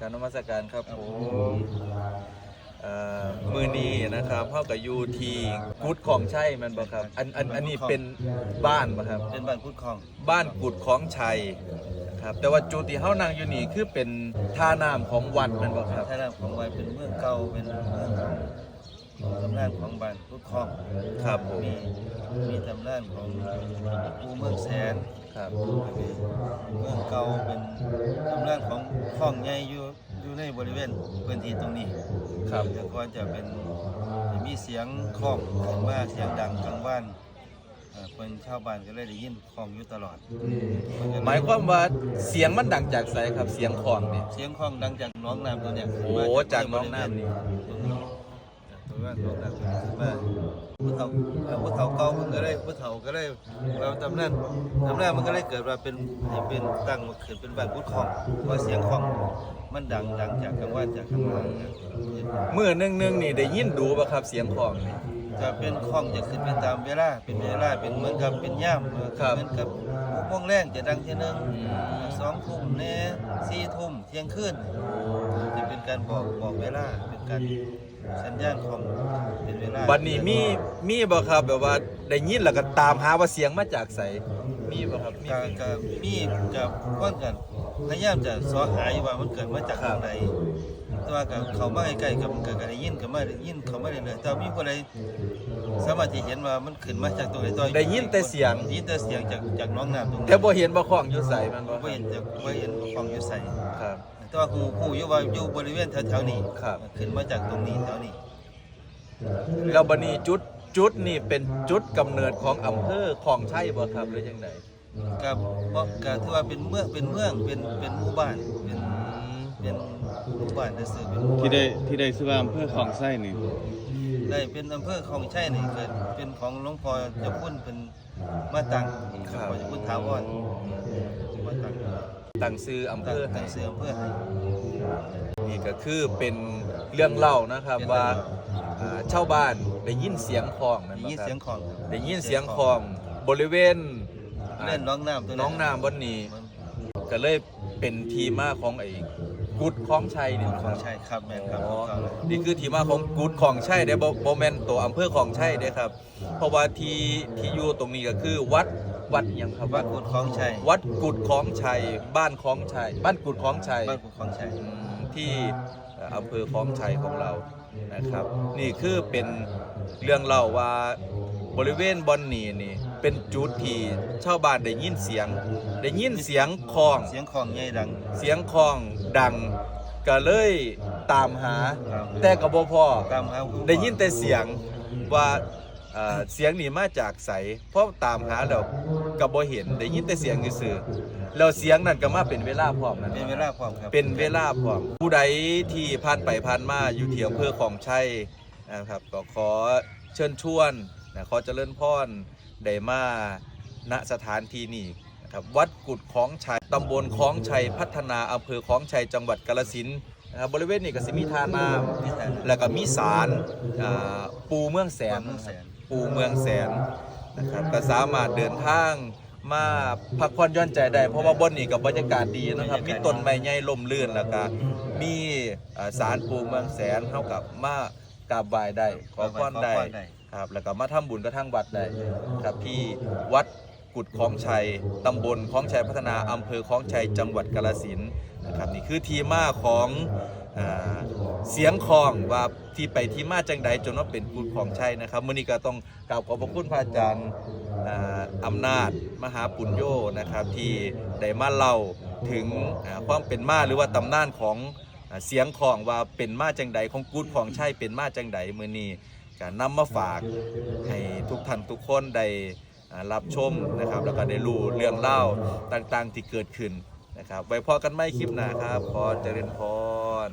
การนมัสการครับผมเอ่อมือนี้นะครับเท่ากับยูทีกุดของใช่แมันบ่ครับอันอันอันนี้เป็นบ้านบ่ครับเป็นบ้านพุทธคลองบ้านกุดของชัยนะครับแต่ว่าจุดที่เฮานั่งอยู่นี่คือเป็นท่าน้ำของวัดแมันบ่ครับท่าน้ำของวัดเป็นเมืองเก่าเป็นเมืองของ ตำนานของบ้านพุทธคลองครับผม มีมีตำนานของปูเมืองแสนครับเมืองเก่าเป็นตำนานของคลองใหญ่อยู่อยู่ในบริเวณพื้นที่ตรงนี้ครับแต่ก่อนจะเป็นมีเสียงคลองขึ้นมาเสียงดังกลางบ้านเอ่อเป็นชาวบ้านก็เลยได้ยินคลองอยู่ตลอด หมายความว่าเสียงมันดังจากไสครับเสียงของนี่เสียงคลองดังจากหน้องน้ำตัวเนี้ยโอ้จากหนองน้ำนี่ตรงนี้ตั ว่าหน้องน้ำตัวนี้ขึ้นมาผู้เฒ่าผู้เฒ่าเก่ามันก็เลยผู้เฒ่าก็เลยเราตำนานตำนานมันก็เลยเกิดมาเป็นเป็นตั้งมาขึ้นเป็นบ้านพุทธของเพราเสียงของมันดังดังจากกลางวันจากกลางวันมื้อหนึงๆนี่ได้ยินดูบ่ครับเสียงของนี่ จะเป็นคลองจะขึ้นไปตามเวลา เป็นเวลาเป็นเหมือนกับเป็นย่ามเหมือนครับกับหกโมงแรงจะดังทีหนึงสองทุ่มแน่สี่ทุ่มเที่ยงคืนจะเป็นการบอกบอกเวลาเป็นการสัญญาณของเป็นเวลาบัดนี้มีมีบ่ครับแบบว่าได้ยินแล้วก็ตามหาว่าเสียงมาจากไสมีบ่ครับมีกับกับมีกับก้อนกันพยายามจะสอหาอยู่ว่ามันเกิดมาจากตรงไหน แต่ว่ากับเขามาใกล้ๆกับมันเกิดกันได้ยินกับมาได้ยินเขาไม่ได้เลยแต่มีคนใดสามารถที่เห็นว่ามันขึ้นมาจากตรงไหนตัวได้ยินแต่เสียง ได้ยินแต่เสียงจากจากน้องน้ำตรงนี้แต่บ่เห็นบ่ของอยู่ไสมันบ่คบ่รับเห็นจากบ่เห็นของอยู่ใส่ครับ แต่ว่าหูหูอยู่ว่าอยู่บริเวณแถวๆนี้ครับ ขึ้นมาจากตรงนี้แถวนี้แล้วบัดนี้จุดจุดนี่เป็นจุดกำเนิดของอำเภอของชัยบ่ครับหรือจังไดกับบ่ก็ถือว่าเป็นเมืองเป็นเมืองเป็นเป็นหมู่บ้านเป็นอืมเป็น หมู่บ้านซื่อๆเป็นหมู่บ้านที่ได้ที่ได้ชื่อว่าอำเภอของไส้นี่ได้เป็นอำเภอคลองชัยนี่เกิดเป็นของหลวงพ่อเจ้าคุณเป็นมาตั้งหลวงพ่อเจ้าคุณถาวรมาตั้งตั้งชื่ออำเภตั้งอให้ตั้งเสืออำเภอให้ นี่ก็คือเป็นเรื่องเล่านะครับเป็นว่าเรื่องอ่าชาวบ้านได้ยินเสียงของนั่นได้บ่ยินครับเสียงของครับได้ยินเสียงของบริเวณอ่าเล่นน้องน้ำตัวน้องน้ำบนนี้ มันก็เลยเป็นที่มาของไอ้ กุดของชัยนี่นะขคอรังบชัยครับแม่นครับอ๋อถูกต้องเลยนี่คือที่มาของกุดของชัยได้บ่บ่แม่นตัวอำเภอของชัยเด้ครับ เพราะว่าที่ที่อยู่ตรงนี้ก็คือวัดวัดหยังครับวัดกุดของชัยวัดกุดของชัยบ้านของชัยบ้านกุดของชัยบ้านกุดของชัยอืมที่เอ่ออำเภอคลองชัยของเรานะครับ นี่คือเป็นเรื่องเล่าว่าบริเวณบอนนี่นี่ เป็นจุดที่ชาวบ้านได้ยินเสียง ได้ยินเสียงคลอง เสียงของใหญ่ดัง เสียงคลองดัง ก็เลยตามหา ครับ แต่ก็บ่พอตามหาผู้ได้ยินแต่เสียงว่าเอ่อเสียงนี่มาจากไสเพราะตามหาแล้วก็บ่เห็นได้ยินแต่เสียงซื่อๆแล้วเสียงนั้นก็มาเป็นเวลาพร้อมนั่นเป็นเวลาพร้อมครับ เป็นเวลาพร้อมผู้ใดที่ผ่านไปผ่านมาอยู่ที่อำเภอของชัยนะครับก็ขอเชิญชวนนะขอเจริญพร ได้มาณสถานที่นี้นะครับวัดกุดของชัยตำบลของชัยพัฒนาอำเภอของชัยจังหวัดกาฬสินนะครับบริเวณนี้ก็สิมีท่าน้ำแล้วก็มีศาลอ่าปูเมืองแสนเมืองแสนปูเมืองแสนนะครับก็สามารถเดินทางมาพักผ่อนหย่อนใจได้ เพราะว่าบนนี้กับบรรยากาศดีนะครับมีต้นไม้ใหญ่ลมลื่นแล้วก็มีอ่าศาลปูเมืองแสนเท่ากับมากราบไหว้ได้ขอพรได้ ครับแล้วก็มาทำบุญกระทั่งวัดได้ครับที่วัดกุดของชัยตำบลของชัยพัฒนาอำเภอของชัยจังหวัดกาฬสินนะครับนี่คือที่มาของเสียงคองว่าที่ไปที่มาจังใดจนว่าเป็นกุดของชัยนะครับมื่อนี้ก็ต้องกราบขอบพระคุณพระอาจารย์อ่าอำนาจมหาปุญโยนะครับที่ได้มาเล่าถึงความเป็นมาหรือว่าตำนานของเสียงคองว่าเป็นมาจังใดของกุดของชัยเป็นมาจังใดมือนี้ ก็นำมาฝากให้ทุกท่านทุกคนได้รับชมนะครับ แล้วก็ได้รู้เรื่องเล่าต่างๆที่เกิดขึ้นนะครับ ไว้พอกันไม่คลิปหน้าครับ พอเจริญพร